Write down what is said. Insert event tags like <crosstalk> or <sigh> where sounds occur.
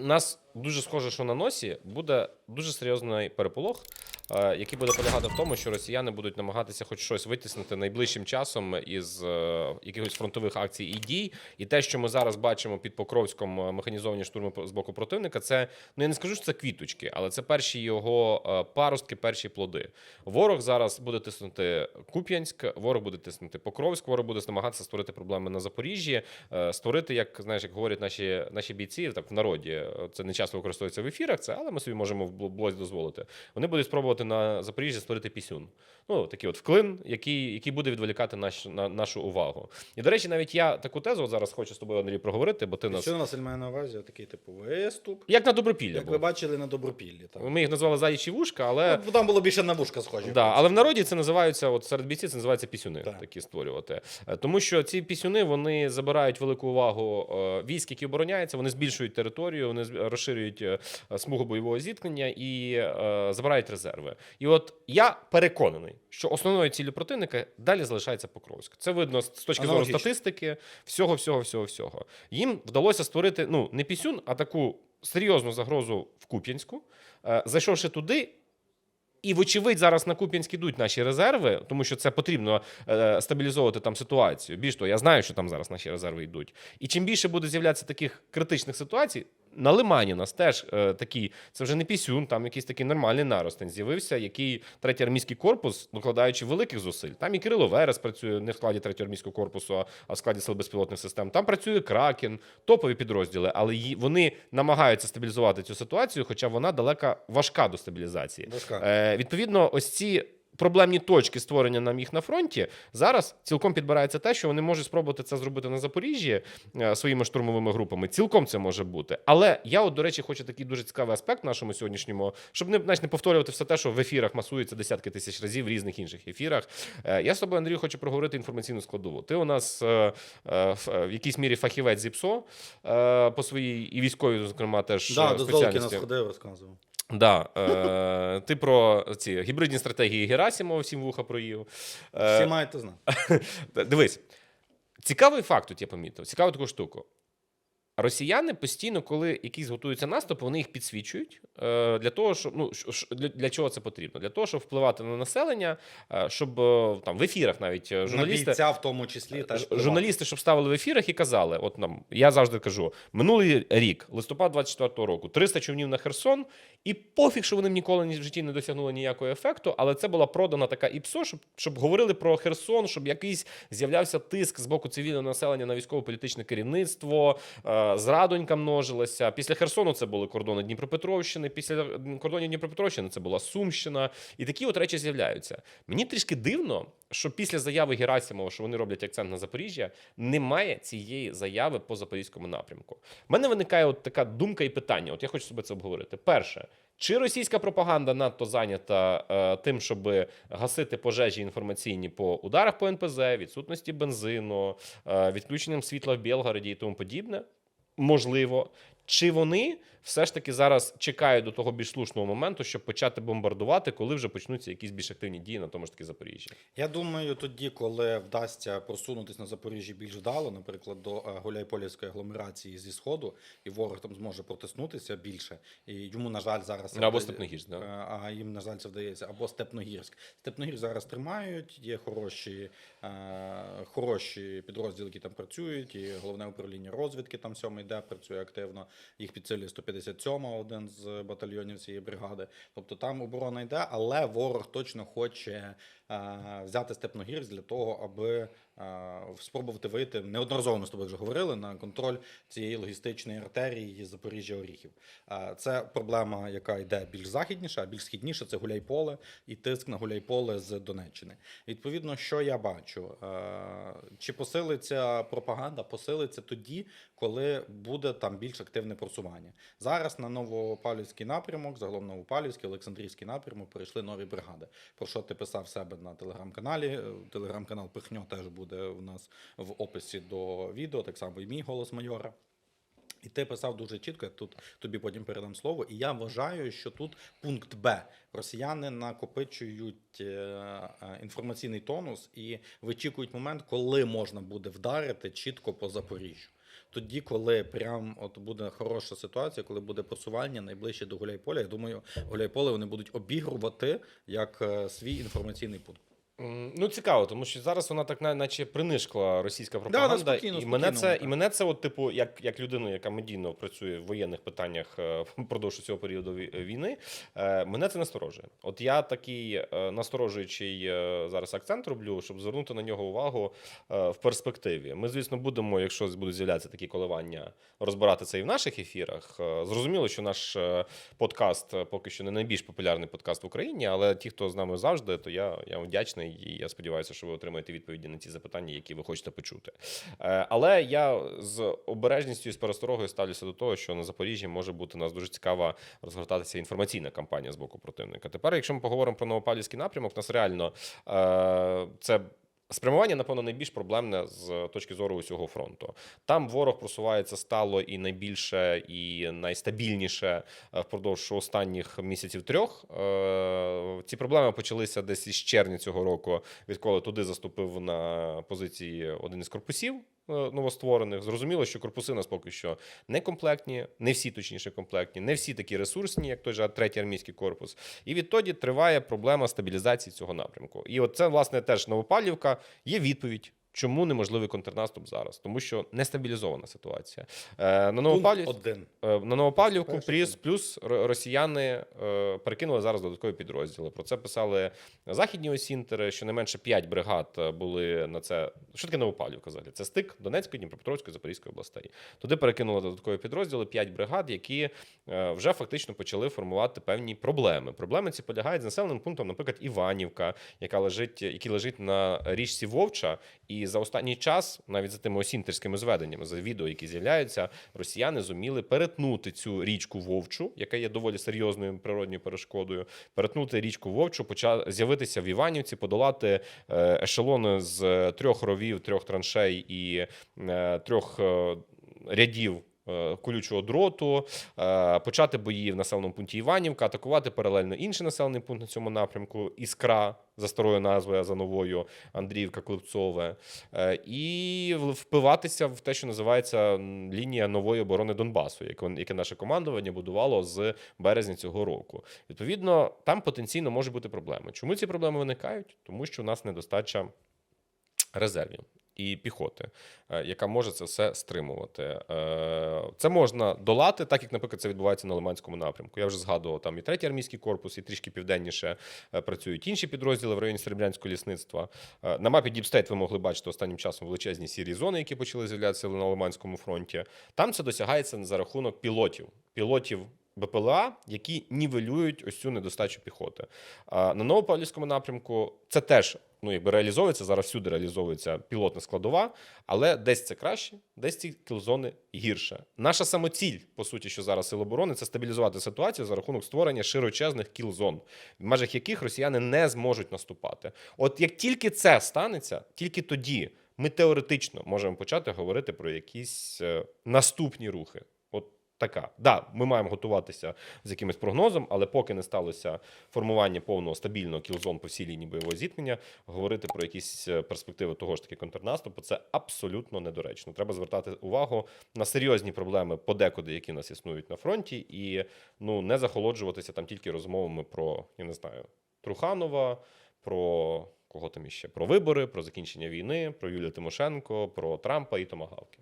нас дуже схоже, що на носі буде дуже серйозний переполох, який буде полягати в тому, що росіяни будуть намагатися хоч щось витіснити найближчим часом із е, якихось фронтових акцій і дій. І те, що ми зараз бачимо під Покровськом е, механізовані штурми з боку противника, це ну я не скажу, що це квіточки, але це перші його е, паростки, перші плоди. Ворог зараз буде тиснути Куп'янськ, ворог буде тиснути Покровськ, ворог буде намагатися створити проблеми на Запоріжжі, е, створити, як знаєш, як говорять наші наші бійці, так в народі. е, Це не часто використовується в ефірах, це але ми собі можемо в бл- блозі дозволити. Вони будуть спробувати на Запоріжжі створити пісюн. Ну такий от вклин, який, який буде відволікати наш, на, нашу увагу. І до речі, навіть я таку тезу от зараз хочу з тобою, Андрій, проговорити, бо ти нас Що Василь має на увазі? Такий типу виступ. як на добропілля. Як ви бачили на добропіллі. Так. Ми їх назвали заячі вушка, але. Ну, Там було більше на вушка схожі. Да, але в народі це називаються, от серед бійців це називається пісюни, Так. такі створювати. Е, Тому що ці пісюни вони забирають велику увагу е, військ, які обороняються, вони збільшують територію, вони розширюють е, смугу бойового зіткнення і забирають резерви. І от я переконаний, що основною ціллю противника далі залишається Покровськ. Це видно з з точки зору статистики, всього, всього, всього, всього. Їм вдалося створити ну не пісюн, а таку серйозну загрозу в Куп'янську. Е, Зайшовши туди, і, вочевидь, зараз на Куп'янськ ідуть наші резерви, тому що це потрібно е, стабілізовувати там ситуацію. Більш того, я знаю, що там зараз наші резерви йдуть. І чим більше буде з'являтися таких критичних ситуацій, на Лимані у нас теж е, такий, це вже не пісюн, там якийсь такий нормальний наростень з'явився, який третій армійський корпус, докладаючи великих зусиль. Там і Кирило Верес працює не в складі третього армійського корпусу, а в складі сил безпілотних систем. Там працює Кракен, топові підрозділи, але ї- вони намагаються стабілізувати цю ситуацію, хоча вона далека важка до стабілізації. Важка. Е, відповідно, ось ці. Проблемні точки створення нам їх на фронті зараз цілком підбирається те, що вони можуть спробувати це зробити на Запоріжжі е, своїми штурмовими групами. Цілком це може бути. Але я, от, до речі, хочу такий дуже цікавий аспект нашому сьогоднішньому, щоб не, знаєш, не повторювати все те, що в ефірах масується десятки тисяч разів в різних інших ефірах. Е, Я з тобою, Андрію, хочу проговорити інформаційну складову. Ти у нас е, в якійсь мірі фахівець зі ПСО по своїй і військовій, зокрема, теж Да, е, до Золкіна спеціальності. сходив, розказував. Да, е, ти про ці гібридні стратегії Герасимова всім вуха проїв. Е, Всі маєте знати. <laughs> Дивись, цікавий факт тут я помітив, цікаву таку штуку. Росіяни постійно, коли якісь готуються наступи, вони їх підсвічують е, для того, щоб ну для, чого це потрібно? Для того, щоб впливати на населення, е, щоб е, там в ефірах навіть е, На бійця в тому числі Ж- Журналісти, щоб ставили в ефірах і казали: от нам я завжди кажу: минулий рік, листопад 24-го року, 300 човнів на Херсон, і пофіг, що вони ніколи ні в житті не досягнули ніякого ефекту, але це була продана така ІПСО, щоб, щоб говорили про Херсон, щоб якийсь з'являвся тиск з боку цивільного населення на військово-політичне керівництво, зрадонька множилася. Після Херсону це були кордони Дніпропетровщини, після кордонів Дніпропетровщини це була Сумщина. І такі от речі з'являються. Мені трішки дивно, що після заяви Герасимова, що вони роблять акцент на Запоріжжя, немає цієї заяви по запорізькому напрямку. У мене виникає от така думка і питання. От я хочу собі це обговорити. Перше. Чи російська пропаганда надто зайнята е, тим, щоб гасити пожежі інформаційні по ударах по НПЗ, відсутності бензину, е, відключенням світла в Білгороді і тому подібне? Можливо. Чи вони все ж таки зараз чекають до того більш слушного моменту, щоб почати бомбардувати, коли вже почнуться якісь більш активні дії на тому ж таки Запоріжжі? Я думаю, тоді, коли вдасться просунутися на Запоріжжі більш вдало, наприклад, до е, Гуляйполівської агломерації зі сходу, і ворог там зможе протиснутися більше. І йому, на жаль, зараз Або вдає- Степногірськ, да? Е, а їм, на жаль, це вдається, або Степногірськ. Степногірськ зараз тримають, є хороші, е, хороші підрозділи, які там працюють, і головне управління розвідки там сьомий де працює активно. Їх підсилює 157 один з батальйонів цієї бригади. Тобто там оборона йде, але ворог точно хоче е, взяти Степногірськ для того, аби спробувати вийти. Неодноразово ми з тобою вже говорили на контроль цієї логістичної артерії Запоріжжя Оріхів. Це проблема, яка йде більш західніше, а більш східніше це Гуляйполе і тиск на Гуляйполе з Донеччини. Відповідно, що я бачу, чи посилиться пропаганда? Посилиться тоді, коли буде там більш активне просування. Зараз на Новопавлівський напрямок, загалом Новопавлівський, Олександрійський напрямок перейшли нові бригади. Про що ти писав себе на телеграм-каналі? Телеграм-канал Пихньо теж буде у нас в описі до відео, так само і мій голос майора. І ти писав дуже чітко, я тут тобі потім передам слово. І я вважаю, що тут пункт Б. Росіяни накопичують е, е, інформаційний тонус і вичікують момент, коли можна буде вдарити чітко по Запоріжжю. тоді, коли прям от буде хороша ситуація, коли буде просування найближче до Гуляйполя, я думаю, Гуляйполе вони будуть обігрувати як е, свій інформаційний пункт. Ну, цікаво, тому що зараз вона так наче принишкла російська да, пропаганда. спокійно, і, мене спокійно це, і мене це, от, типу, як, як людину, яка медійно працює в воєнних питаннях е, <laughs> впродовж цього періоду війни, е, мене це насторожує. От я такий е, насторожуючий е, зараз акцент роблю, щоб звернути на нього увагу е, в перспективі. Ми, звісно, будемо, якщо будуть з'являтися такі коливання, розбирати це і в наших ефірах. Е, Зрозуміло, що наш е, подкаст е, поки що не найбільш популярний подкаст в Україні, але ті, хто з нами завжди, то я, я вам вдячний і я сподіваюся, що ви отримаєте відповіді на ті запитання, які ви хочете почути. Е, Але я з обережністю і з пересторогою ставлюся до того, що на Запоріжжі може бути у нас дуже цікава розгортатися інформаційна кампанія з боку противника. Тепер, якщо ми поговоримо про Новопавлівський напрямок, у нас реально е, це. Спрямування, напевно, найбільш проблемне з точки зору усього фронту. Там ворог просувається стало і найбільше, і найстабільніше е, впродовж останніх місяців трьох. Е, Ці проблеми почалися десь із червня цього року, відколи туди заступив на позиції один із корпусів. Е, Новостворених зрозуміло, що корпуси у нас поки що не комплектні, не всі точніше комплектні, не всі такі ресурсні, як той же третій армійський корпус. І відтоді триває проблема стабілізації цього напрямку. І от це, власне, теж Новопалівка є відповідь. Чому неможливий контрнаступ зараз? Тому що нестабілізована ситуація. Е, на. Е, На Новопавлівку Перший плюс, плюс росіяни е, перекинули зараз додаткові підрозділи. Про це писали західні осінтери. Щонайменше 5 бригад е, були на це. Що таке Новопавлівка взагалі? Це стик Донецької, Дніпропетровської, Запорізької областей. Туди перекинули додаткові підрозділи, 5 бригад, які вже фактично почали формувати певні проблеми. Проблеми ці полягають з населеним пунктом, наприклад, Іванівка, яка лежить, який лежить на річці Вовча. І за останній час, навіть за тими осінтерськими зведеннями, за відео, які з'являються, росіяни зуміли перетнути цю річку Вовчу, яка є доволі серйозною природньою перешкодою. Перетнути річку Вовчу, почав з'явитися в Іванівці, подолати е, ешелони з трьох ровів, трьох траншей і е, трьох е, рядів. Е, Колючого дроту, е, почати бої в населеному пункті Іванівка, атакувати паралельно інший населений пункт на цьому напрямку Іскра за старою назвою, а за новою Андріївка Клепцове, е, і впиватися в те, що називається лінія нової оборони Донбасу, яке, наше командування будувало з березня цього року. Відповідно, там потенційно можуть бути проблеми. Чому ці проблеми виникають? Тому що у нас недостача резервів. І піхоти, е, яка може це все стримувати. Е, Це можна долати, так як, наприклад, це відбувається на Лиманському напрямку. Я вже згадував там і третій армійський корпус, і трішки південніше е, працюють інші підрозділи в районі Серебрянського лісництва. На мапі State ви могли бачити останнім часом величезні сірі зони, які почали з'являтися на Лиманському фронті. Там це досягається за рахунок пілотів. Пілотів БПЛА, які нівелюють ось цю недостачу піхоти. А на Новопавлівському напрямку це теж ну, якби реалізовується, зараз всюди реалізовується пілотна складова, але десь це краще, десь ці кілзони гірше. Наша самоціль, по суті, що зараз сил оборони, це стабілізувати ситуацію за рахунок створення широчезних кілзон, в межах яких росіяни не зможуть наступати. От як тільки це станеться, тільки тоді ми теоретично можемо почати говорити про якісь е, наступні рухи. Така. Да, ми маємо готуватися з якимось прогнозом, але поки не сталося формування повного стабільного кілзон по всій лінії бойового зіткнення, говорити про якісь е, перспективи того ж таки контрнаступу це абсолютно недоречно. Треба звертати увагу на серйозні проблеми подекуди, які в нас існують на фронті, і ну не захолоджуватися там тільки розмовами про я не знаю Труханова, про кого там іще про вибори, про закінчення війни, про Юлію Тимошенко, про Трампа і Томагавки.